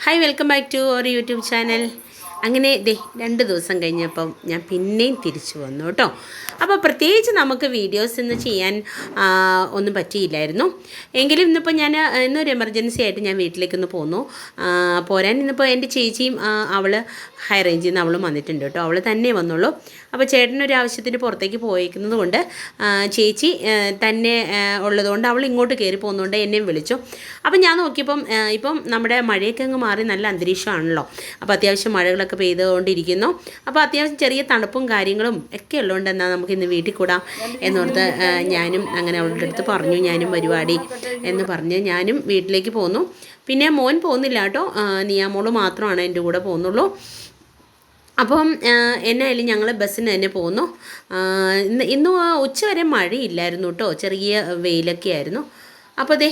Hi welcome back to our YouTube channel അങ്ങനെ ദേ രണ്ട് ദിവസം കഴിഞ്ഞപ്പം ഞാൻ പിന്നെയും തിരിച്ചു വന്നു കേട്ടോ. അപ്പോൾ പ്രത്യേകിച്ച് നമുക്ക് വീഡിയോസ് ഇന്ന് ചെയ്യാൻ ഒന്നും പറ്റിയില്ലായിരുന്നു. എങ്കിലും ഇന്നിപ്പോൾ ഞാൻ ഇന്നൊരു എമർജൻസി ആയിട്ട് ഞാൻ വീട്ടിലേക്കൊന്ന് പോന്നു. പോരാൻ ഇന്നിപ്പോൾ എന്റെ ചേച്ചിയും അവൾ ഹൈ റേഞ്ചിൽ നിന്ന് അവളും വന്നിട്ടുണ്ട് കേട്ടോ. അവൾ തന്നെ വന്നുള്ളൂ. അപ്പോൾ ചേട്ടനൊരു ആവശ്യത്തിന് പുറത്തേക്ക് പോയിരിക്കുന്നത് കൊണ്ട് ചേച്ചി തന്നെ ഉള്ളതുകൊണ്ട് അവൾ ഇങ്ങോട്ട് കയറി പോകുന്നതുകൊണ്ട് എന്നെയും വിളിച്ചു. അപ്പം ഞാൻ നോക്കിയപ്പം ഇപ്പം നമ്മുടെ മഴയൊക്കെ അങ്ങ് മാറി നല്ല അന്തരീക്ഷമാണല്ലോ. അപ്പോൾ അത്യാവശ്യം മഴകളൊക്കെ പെയ്തുകൊണ്ടിരിക്കുന്നു. അപ്പോൾ അത്യാവശ്യം ചെറിയ തണുപ്പും കാര്യങ്ങളും ഒക്കെ ഉള്ളതുകൊണ്ട് എന്നാൽ നമുക്ക് ഇന്ന് വീട്ടിൽ കൂടാം എന്നോർത്ത് ഞാനും അങ്ങനെ അവളുടെ അടുത്ത് പറഞ്ഞു ഞാനും പരിപാടി എന്ന് പറഞ്ഞ് ഞാനും വീട്ടിലേക്ക് പോന്നു. പിന്നെ മോൻ പോകുന്നില്ല കേട്ടോ. നിയാമോൾ മാത്രമാണ് എന്റെ കൂടെ പോകുന്നുള്ളൂ. അപ്പം എന്നെ എന്നായാലും ഞങ്ങൾ ബസ്സിന് തന്നെ പോന്നു. ഇന്ന് ഇന്ന് ഉച്ചവരെ മഴയില്ലായിരുന്നു കേട്ടോ. ചെറിയ വെയിലൊക്കെ ആയിരുന്നു. അപ്പോൾ അതെ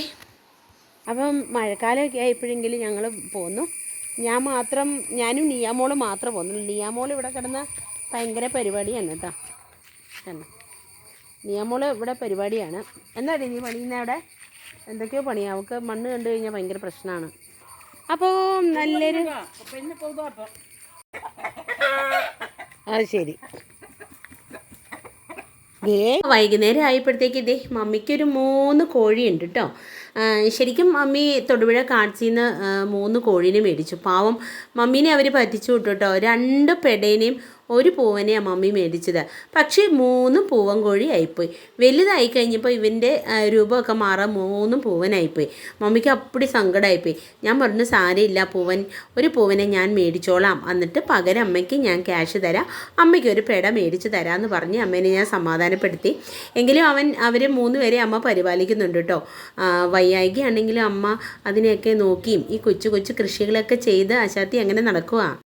അപ്പം മഴക്കാലമൊക്കെ ആയപ്പോഴെങ്കിലും ഞങ്ങൾ പോന്നു. ഞാൻ മാത്രം ഞാനും നിയാമോൾ മാത്രം പോകുന്നുള്ളൂ. നിയാമോൾ ഇവിടെ കിടന്ന ഭയങ്കര പരിപാടിയാണ് കേട്ടോ. കണ്ടോ നിയാമോൾ ഇവിടെ പരിപാടിയാണ്. എന്താടി നീ പണിയുന്ന അവിടെ? എന്തൊക്കെയോ പണിയാണ് അവൾക്ക് മണ്ണ് കണ്ടു കഴിഞ്ഞാൽ ഭയങ്കര പ്രശ്നമാണ്. അപ്പോൾ നല്ലൊരു അത് ശരി. വൈകുന്നേരം ആയപ്പോഴത്തേക്ക് ഇതേ മമ്മിക്കൊരു മൂന്ന് കോഴിയുണ്ട് കേട്ടോ. ശരിക്കും മമ്മി തൊടുപുഴ കാഴ്ചയിൽ നിന്ന് മൂന്ന് കോഴീനെ മേടിച്ചു. പാവം മമ്മീനെ അവർ പറ്റിച്ചു വിട്ടു കേട്ടോ. രണ്ട് പെടേനെയും ഒരു പൂവനെയാണ് മമ്മി മേടിച്ചത്. പക്ഷേ മൂന്നും പൂവൻ കോഴി ആയിപ്പോയി. വലുതായി കഴിഞ്ഞപ്പോൾ ഇവന്റെ രൂപമൊക്കെ മാറാൻ മൂന്നും പൂവനായിപ്പോയി. മമ്മിക്ക് അപ്പടി സങ്കടമായിപ്പോയി ഞാൻ പറഞ്ഞു സാരമില്ല പൂവൻ ഒരു പൂവനെ ഞാൻ മേടിച്ചോളാം. എന്നിട്ട് പകരം അമ്മയ്ക്ക് ഞാൻ ക്യാഷ് തരാം. അമ്മയ്ക്ക് ഒരു പെട മേടിച്ച് തരാമെന്ന് പറഞ്ഞ് അമ്മേനെ ഞാൻ സമാധാനപ്പെടുത്തി. എങ്കിലും അവൻ അവർ മൂന്ന് പേരെ അമ്മ പരിപാലിക്കുന്നുണ്ട് കേട്ടോ. വയ്യായികയാണെങ്കിലും അമ്മ അതിനെയൊക്കെ നോക്കിയും ഈ കൊച്ചു കൊച്ചു കൃഷികളൊക്കെ ചെയ്ത് അശാത്തി അങ്ങനെ നടക്കുക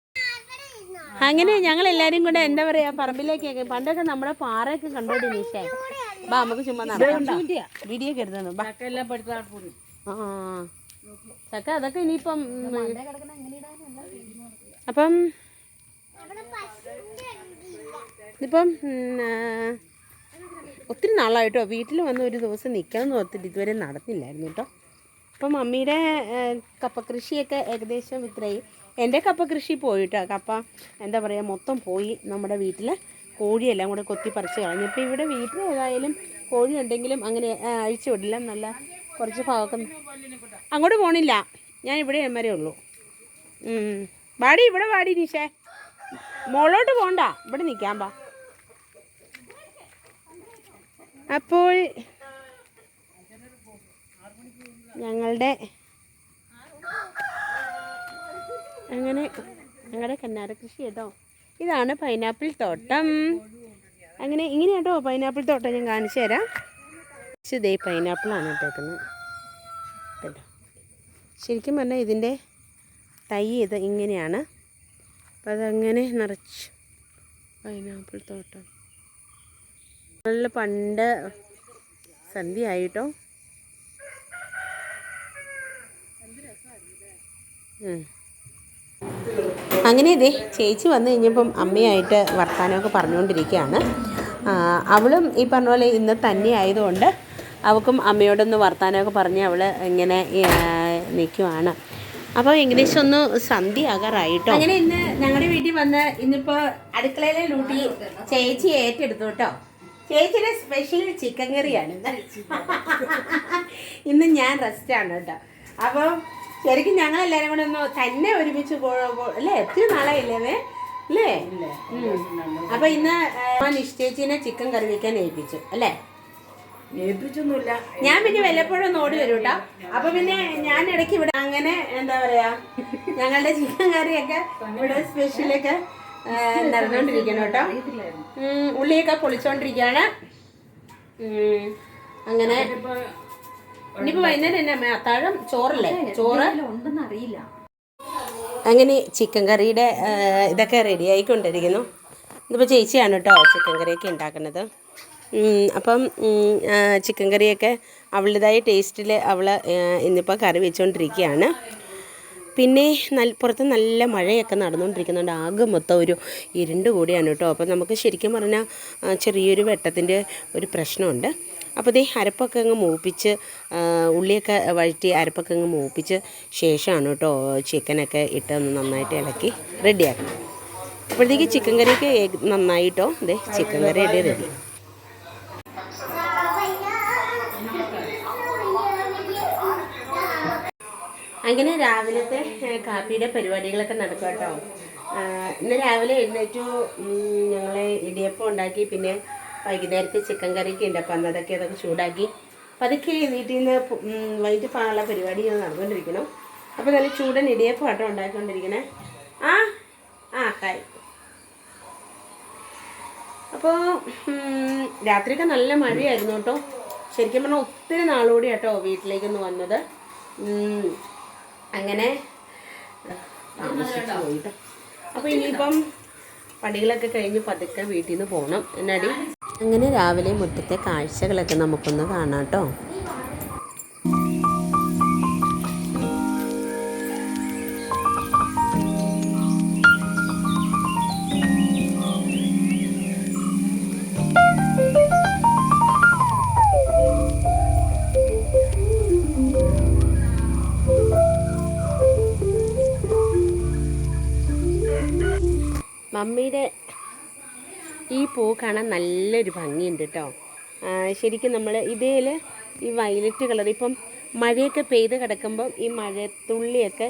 അങ്ങനെ ഞങ്ങൾ എല്ലാരും കൂടെ എന്താ പറയാ പറമ്പിലേക്കൊക്കെ പണ്ടൊക്കെ നമ്മുടെ പാറയൊക്കെ കണ്ടോട്ട് നീശേ ബാ നമുക്ക് ചുമ്മാ നടക്കാം. വീഡിയോ കരുതുന്നു ബാ ആ ചക്ക അതൊക്കെ ഇനിയിപ്പം അപ്പം ഇപ്പം ഒത്തിരി നാളായിട്ടോ വീട്ടിൽ വന്ന് ഒരു ദിവസം നിൽക്കാമെന്ന് ഓർത്തിട്ട് ഇതുവരെ നടന്നില്ലായിരുന്നു കേട്ടോ. അപ്പം മമ്മിയുടെ കപ്പ കൃഷിയൊക്കെ ഏകദേശം ഇത്രയും. എന്റെ കപ്പ കൃഷി പോയിട്ടോ. കപ്പ എന്താ പറയുക മൊത്തം പോയി നമ്മുടെ വീട്ടിൽ കോഴിയെല്ലാം കൂടെ കൊത്തി പറിച്ച് കളഞ്ഞു. ഇപ്പോൾ ഇവിടെ വീട്ടിൽ ഏതായാലും കോഴി ഉണ്ടെങ്കിലും അങ്ങനെ അഴിച്ചു വിടില്ല. നല്ല കുറച്ച് ഭാഗമൊക്കെ അങ്ങോട്ട് പോണില്ല. ഞാൻ ഇവിടെ വരെ ഉള്ളൂ. വാടി ഇവിടെ വാടി നിഷേ. മോളോട്ട് പോണ്ട. ഇവിടെ നിൽക്കാൻ പാ അപ്പോൾ ഞങ്ങളുടെ അങ്ങനെ ഞങ്ങളുടെ കന്നാര കൃഷി കേട്ടോ ഇതാണ് പൈനാപ്പിൾ തോട്ടം. അങ്ങനെ ഇങ്ങനെ കേട്ടോ പൈനാപ്പിൾ തോട്ടം ഞാൻ കാണിച്ചു തരാം. ഇതേ പൈനാപ്പിളാണ് ഇട്ടേക്കുന്നത് ശരിക്കും പറഞ്ഞാൽ ഇതിന്റെ തൈ ഇത് ഇങ്ങനെയാണ്. അപ്പം അതങ്ങനെ നിറച്ച് പൈനാപ്പിൾ തോട്ടം. നല്ല പണ്ട് സന്ധ്യ ആയിട്ടോ? ഉം. അങ്ങനെ ഇതേ ചേച്ചി വന്നു കഴിഞ്ഞപ്പം അമ്മയായിട്ട് വർത്തമാനമൊക്കെ പറഞ്ഞുകൊണ്ടിരിക്കുകയാണ്. അവളും ഈ പറഞ്ഞ പോലെ ഇന്ന് തന്നെ ആയതുകൊണ്ട് അവൾക്കും അമ്മയോടൊന്ന് വർത്തമാനമൊക്കെ പറഞ്ഞ് അവൾ ഇങ്ങനെ നിൽക്കുവാണ് അപ്പോൾ ഏകദേശം ഒന്ന് സന്ധ്യ ആകാറായിട്ടോ അങ്ങനെ ഇന്ന് ഞങ്ങളുടെ വീട്ടിൽ വന്ന് ഇന്നിപ്പോൾ അടുക്കളയിലെ ലൂട്ടി ചേച്ചി ഏറ്റെടുത്തു കേട്ടോ. ചേച്ചിയുടെ സ്പെഷ്യൽ ചിക്കൻ കറിയാണ് ഇന്ന് ഞാൻ റെസ്റ്റാണ് കേട്ടോ. അപ്പോൾ ശരിക്കും ഞങ്ങൾ എല്ലാരും കൂടെ ഒന്ന് തന്നെ ഒരുമിച്ച് അല്ലേ? എത്ര നാളായില്ലേ അല്ലേ. അപ്പൊ ഇന്ന് നിശ്ചയിച്ചിനെ ചിക്കൻ കറി വെക്കാൻ ഏൽപ്പിച്ചു അല്ലേ? ഏൽപ്പിച്ചൊന്നുമില്ല. ഞാൻ പിന്നെ വല്ലപ്പോഴും ഓടി വരും കേട്ടോ അപ്പൊ പിന്നെ ഞാൻ ഇടയ്ക്ക് ഇവിടെ അങ്ങനെ എന്താ പറയാ ഞങ്ങളുടെ ചിക്കൻ കറിയൊക്കെ ഇവിടെ സ്പെഷ്യലൊക്കെ നടന്നുകൊണ്ടിരിക്കണം കേട്ടോ ഉള്ളിയൊക്കെ പൊളിച്ചോണ്ടിരിക്കുകയാണ്. അങ്ങനെ ഇനിയിപ്പോ വൈകുന്നേരം അത്താഴം ചോറല്ലേ? ചോറ്? ഉണ്ടെന്ന് അറിയില്ല. അങ്ങനെ ചിക്കൻ കറിയുടെ ഇതൊക്കെ റെഡി ആയിക്കൊണ്ടിരിക്കുന്നു. ഇതിപ്പോൾ ചേച്ചിയാണ് കേട്ടോ ചിക്കൻ കറിയൊക്കെ ഉണ്ടാക്കുന്നത്. അപ്പം ചിക്കൻ കറിയൊക്കെ അവളുടേതായ ടേസ്റ്റിൽ അവൾ ഇന്നിപ്പോൾ കറി വെച്ചുകൊണ്ടിരിക്കുകയാണ് പിന്നെ നല്ല പുറത്ത് നല്ല മഴയൊക്കെ നടന്നുകൊണ്ടിരിക്കുന്നുണ്ട് ആകെ മൊത്തം ഒരു ഇരുണ്ട് കൂടിയാണ് കേട്ടോ അപ്പോൾ നമുക്ക് ശരിക്കും പറഞ്ഞാൽ ചെറിയൊരു വെട്ടത്തിന്റെ ഒരു പ്രശ്നമുണ്ട്. അപ്പോൾ ഇതേ അരപ്പൊക്കെ അങ്ങ് മൂപ്പിച്ച് ഉള്ളിയൊക്കെ വഴറ്റി അരപ്പൊക്കെ അങ്ങ് മൂപ്പിച്ച് ശേഷമാണ് കേട്ടോ ചിക്കനൊക്കെ ഇട്ട് നന്നായിട്ട് ഇളക്കി റെഡിയാക്കണം. അപ്പോഴത്തേക്ക് ചിക്കൻ കറിയൊക്കെ നന്നായിട്ടോ ദേ ചിക്കൻ കറി റെഡി റെഡി. അങ്ങനെ രാവിലത്തെ കാപ്പിയുടെ പരിപാടികളൊക്കെ നടക്കും കേട്ടോ. ഇന്ന് രാവിലെ എഴുന്നേറ്റു ഞങ്ങൾ ഇടിയപ്പം ഉണ്ടാക്കി പിന്നെ വൈകുന്നേരത്തെ ചിക്കൻ കറിയൊക്കെ ഉണ്ട്. അപ്പം അന്നതൊക്കെ അതൊക്കെ ചൂടാക്കി പതുക്കെ വീട്ടിൽ നിന്ന് വൈകിട്ട് പാനുള്ള പരിപാടി ഞാൻ നടന്നുകൊണ്ടിരിക്കണം അപ്പോൾ നല്ല ചൂടൻ ഇടിയപ്പം ആട്ടോ ഉണ്ടാക്കിക്കൊണ്ടിരിക്കണേ ആ ആ ഹായ്. അപ്പോൾ രാത്രിയൊക്കെ നല്ല മഴയായിരുന്നു കേട്ടോ. ശരിക്കും പറഞ്ഞാൽ ഒത്തിരി നാളുകൂടി കേട്ടോ വീട്ടിലേക്കൊന്ന് വന്നത്. അങ്ങനെ താമസിച്ചു പോയി ട്ടോ. അപ്പോൾ ഇനിയിപ്പം പണികളൊക്കെ കഴിഞ്ഞ് പതുക്കെ വീട്ടിൽ നിന്ന് പോകണം എന്നാടി? അങ്ങനെ രാവിലെ മുറ്റത്തെ കാഴ്ചകളൊക്കെ നമുക്കൊന്ന് കാണാം കേട്ടോ. മമ്മിയുടെ ഈ പൂ കാണാൻ നല്ലൊരു ഭംഗിയുണ്ട് കേട്ടോ ശരിക്കും നമ്മൾ ഇതേൽ ഈ വയലറ്റ് കളർ ഇപ്പം മഴയൊക്കെ പെയ്ത് കിടക്കുമ്പം ഈ മഴത്തുള്ളിയൊക്കെ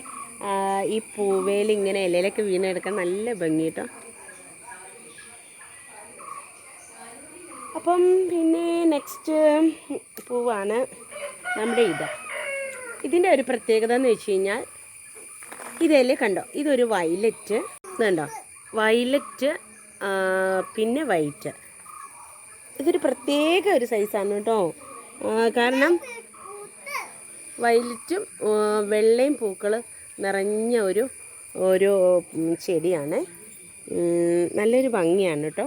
ഈ പൂവേൽ ഇങ്ങനെ ഇലയിലൊക്കെ വീണെടുക്കാൻ നല്ല ഭംഗി കേട്ടോ അപ്പം പിന്നെ നെക്സ്റ്റ് പൂവാണ് നമ്മുടെ ഇത് ഇതിന്റെ ഒരു പ്രത്യേകത എന്ന് വെച്ച് കഴിഞ്ഞാൽ ഇതല്ലേ കണ്ടോ ഇതൊരു വയലറ്റ് ഇതുണ്ടോ വയലറ്റ് പിന്നെ വൈറ്റ്. ഇതൊരു പ്രത്യേക ഒരു സൈസാണ് കേട്ടോ. കാരണം വയലറ്റും വെള്ളയും പൂക്കൾ നിറഞ്ഞ ഒരു ഒരു ചെടിയാണ്. നല്ലൊരു ഭംഗിയാണ് കേട്ടോ.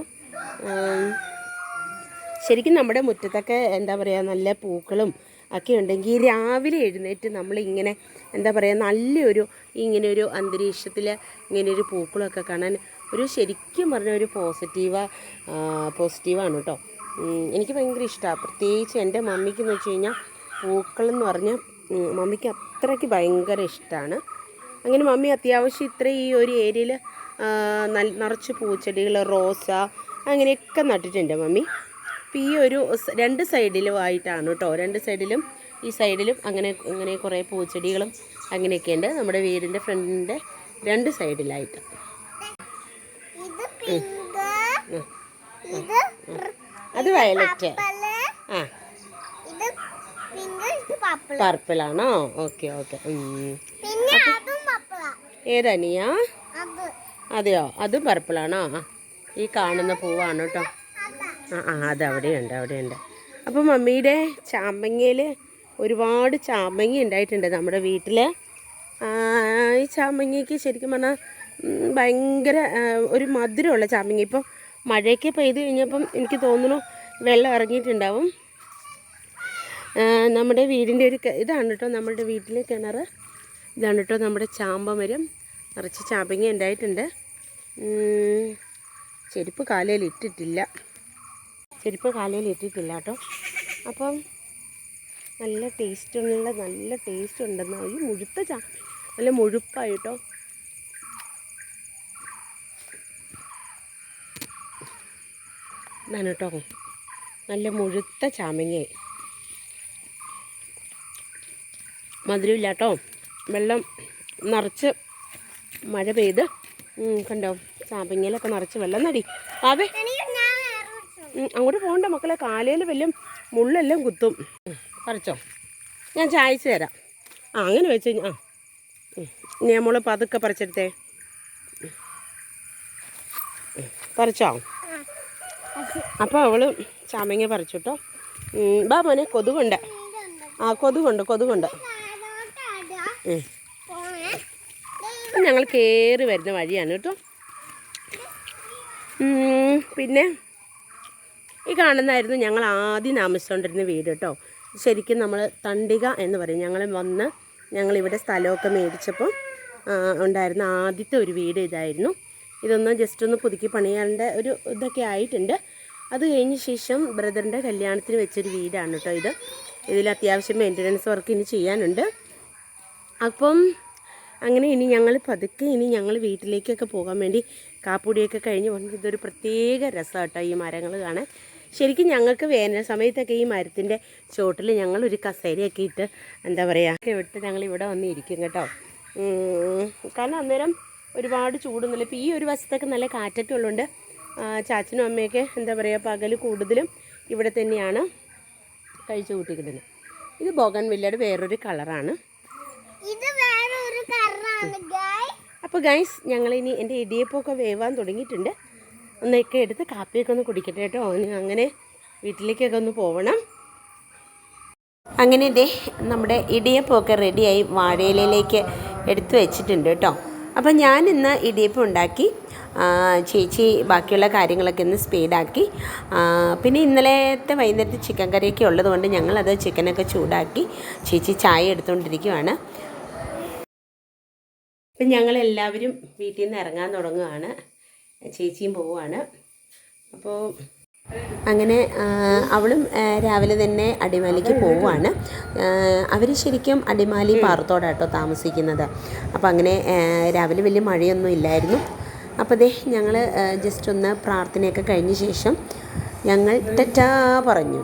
ശരിക്കും നമ്മുടെ മുറ്റത്തൊക്കെ എന്താ പറയുക നല്ല പൂക്കളും ഒക്കെ ഉണ്ടെങ്കിൽ രാവിലെ എഴുന്നേറ്റ് നമ്മളിങ്ങനെ എന്താ പറയുക നല്ലൊരു ഇങ്ങനെ ഒരു അന്തരീക്ഷത്തിൽ ഇങ്ങനെ ഒരു പൂക്കളൊക്കെ കാണാൻ ഒരു ശരിക്കും പറഞ്ഞ ഒരു പോസിറ്റീവ പോസിറ്റീവാണ് കേട്ടോ എനിക്ക് ഭയങ്കര ഇഷ്ടമാണ് പ്രത്യേകിച്ച് എന്റെ മമ്മിക്ക് എന്ന് വെച്ച് കഴിഞ്ഞാൽ പൂക്കളെന്ന് പറഞ്ഞാൽ മമ്മിക്ക് അത്രയ്ക്ക് ഭയങ്കര ഇഷ്ടമാണ് അങ്ങനെ മമ്മി അത്യാവശ്യം ഇത്ര ഈ ഒരു ഏരിയയിൽ നിറച്ച് പൂച്ചെടികൾ റോസ അങ്ങനെയൊക്കെ നട്ടിട്ടുണ്ട് മമ്മി. അപ്പോൾ ഈ ഒരു രണ്ട് സൈഡിലും ആയിട്ടാണ് കേട്ടോ രണ്ട് സൈഡിലും ഈ സൈഡിലും അങ്ങനെ ഇങ്ങനെ കുറേ പൂച്ചെടികളും അങ്ങനെയൊക്കെ ഉണ്ട് നമ്മുടെ വീടിന്റെ ഫ്രണ്ടിന്റെ രണ്ട് സൈഡിലായിട്ട്. അത് വയലറ്റ്. ആ. പർപ്പിളാണോ? Okay okay. ഏതനിയാ? അത്. അതെയോ? അതും പർപ്പിളാണോ? ഈ കാണുന്ന പൂവാണ് കേട്ടോ ആ ആ അത് അവിടെയുണ്ട് അപ്പോൾ മമ്മിയുടെ ചാമ്പങ്ങയിൽ ഒരുപാട് ചാമ്പങ്ങ ഉണ്ടായിട്ടുണ്ട് നമ്മുടെ വീട്ടിൽ ഈ ചാമ്പങ്ങയ്ക്ക് ശരിക്കും പറഞ്ഞാൽ ഭയങ്കര ഒരു മധുരമുള്ള ചാമ്പങ്ങ. ഇപ്പം മഴയൊക്കെ പെയ്ത് കഴിഞ്ഞപ്പം എനിക്ക് തോന്നുന്നു വെള്ളം ഇറങ്ങിയിട്ടുണ്ടാവും. നമ്മുടെ വീടിന്റെ ഒരു ഇതാണ് കേട്ടോ നമ്മുടെ വീട്ടിലെ കിണർ ഇതാണ് കേട്ടോ നമ്മുടെ ചാമ്പമരം. നിറച്ച് ചാമ്പങ്ങ ഉണ്ടായിട്ടുണ്ട്. ചെരുപ്പ് കാലയിൽ ഇട്ടിട്ടില്ല. ചെരുപ്പ് കാലയിൽ ഇട്ടിട്ടില്ല കേട്ടോ. അപ്പം നല്ല ടേസ്റ്റുള്ള നല്ല ടേസ്റ്റ് ഉണ്ടെന്ന്. ഈ മുഴുത്ത ചാ നല്ല മുഴുപ്പായിട്ടോ കേട്ടോ. നല്ല മുഴുത്ത ചാമങ്ങ. മധുരമില്ല കേട്ടോ. വെള്ളം നിറച്ച് മഴ പെയ്ത് കണ്ടോ? ചാമ്പങ്ങയിലൊക്കെ നിറച്ച് വെള്ളം നടി. ആവേ എനിക്ക് ഞാൻ വേറെ കുറിച്ചു ഉം, അങ്ങോട്ട് പോകണ്ട മക്കളെ. കാലയിൽ വല്ല മുള്ളെല്ലാം കുത്തും. പറിച്ചോ? ഞാൻ ചായച്ച് തരാം. ആ അങ്ങനെ വെച്ച് ആ. ഞാൻ നമ്മൾ പതുക്കെ പറിച്ചെടുത്തേ. പറിച്ചോ? അപ്പോൾ അവൾ ചാമങ്ങ പറിച്ചു കേട്ടോ ബാ മോനെ കൊതുകുണ്ട്. ആ കൊതുകുണ്ട് കൊതുകുണ്ട്. ഞങ്ങൾ കയറി വരുന്ന വഴിയാണ് കേട്ടോ പിന്നെ ഈ കാണുന്നതായിരുന്നു ഞങ്ങൾ ആദ്യം താമസിച്ചുകൊണ്ടിരുന്ന വീട് കേട്ടോ. ശരിക്കും നമ്മൾ തണ്ടിക എന്ന് പറയും. ഞങ്ങൾ വന്ന് ഞങ്ങളിവിടെ സ്ഥലമൊക്കെ മേടിച്ചപ്പോൾ ഉണ്ടായിരുന്ന ആദ്യത്തെ ഒരു വീട് ഇതായിരുന്നു. ഇതൊന്ന് ജസ്റ്റ് ഒന്ന് പുതുക്കി പണിയാന്റെ ഒരു ഇതൊക്കെ ആയിട്ടുണ്ട്. അത് കഴിഞ്ഞ ശേഷം ബ്രദറിന്റെ കല്യാണത്തിന് വെച്ചൊരു വീടാണ് കേട്ടോ ഇത്. ഇതിൽ അത്യാവശ്യം മെയിന്റനൻസ് വർക്ക് ഇനി ചെയ്യാനുണ്ട്. അപ്പം അങ്ങനെ ഇനി ഞങ്ങൾ പതുക്കെ ഇനി ഞങ്ങൾ വീട്ടിലേക്കൊക്കെ പോകാൻ വേണ്ടി കാപ്പുടിയൊക്കെ കഴിഞ്ഞ് വന്ന് ഇതൊരു പ്രത്യേക രസമാട്ടോ ഈ മരങ്ങൾ കാണാൻ. ശരിക്കും ഞങ്ങൾക്ക് വേനൽ സമയത്തൊക്കെ ഈ മരത്തിന്റെ ചോട്ടിൽ ഞങ്ങളൊരു ഒരു കസേരയൊക്കെ ഇട്ട് എന്താ പറയുക വിട്ട് ഞങ്ങൾ ഇവിടെ വന്ന് ഇരിക്കും കേട്ടോ കാരണം അന്നേരം ഒരുപാട് ചൂടൊന്നുമില്ല ഇപ്പോൾ ഈ ഒരു വശത്തൊക്കെ നല്ല കാറ്റൊക്കെ ഉള്ളതുകൊണ്ട് ചാച്ചനും അമ്മയൊക്കെ എന്താ പറയുക പകൽ കൂടുതലും ഇവിടെ തന്നെയാണ് കഴിച്ചു കൂട്ടിക്കിടുന്നത് ഇത് ബോഗൻവില്ലയുടെ വേറൊരു കളറാണ്. അപ്പോൾ ഗൈസ് ഞങ്ങളിനി എന്റെ ഇടിയപ്പമൊക്കെ വേവാൻ തുടങ്ങിയിട്ടുണ്ട്. ഒന്നൊക്കെ എടുത്ത് കാപ്പിയൊക്കെ ഒന്ന് കുടിക്കട്ടെ കേട്ടോ. അങ്ങനെ വീട്ടിലേക്കൊക്കെ ഒന്ന് പോകണം അങ്ങനെ ഇതേ നമ്മുടെ ഇടിയപ്പമൊക്കെ റെഡിയായി വാഴയിലയിലേക്ക് എടുത്തു വെച്ചിട്ടുണ്ട് കേട്ടോ. അപ്പം ഞാൻ ഇന്ന് ഇടിയപ്പം ഉണ്ടാക്കി ചേച്ചി ബാക്കിയുള്ള കാര്യങ്ങളൊക്കെ ഒന്ന് സ്പീഡാക്കി. പിന്നെ ഇന്നലത്തെ വൈകുന്നേരത്തെ ചിക്കൻ കറിയൊക്കെ ഉള്ളതുകൊണ്ട് ഞങ്ങളത് ചിക്കനൊക്കെ ചൂടാക്കി ചേച്ചി ചായ എടുത്തുകൊണ്ടിരിക്കുവാണ്. അപ്പം ഞങ്ങളെല്ലാവരും വീട്ടിൽ നിന്ന് ഇറങ്ങാൻ തുടങ്ങുകയാണ് ചേച്ചിയും പോവുകയാണ് അപ്പോൾ അങ്ങനെ അവളും രാവിലെ തന്നെ അടിമാലിക്ക് പോവുകയാണ് അവർ ശരിക്കും അടിമാലി പാറത്തോടാട്ടോ താമസിക്കുന്നത്. അപ്പോൾ അങ്ങനെ രാവിലെ വലിയ മഴയൊന്നും ഇല്ലായിരുന്നു. അപ്പോൾ ദേ ഞങ്ങൾ ജസ്റ്റ് ഒന്ന് പ്രാർത്ഥനയൊക്കെ കഴിഞ്ഞ ശേഷം ഞങ്ങൾ തെറ്റാ പറഞ്ഞു.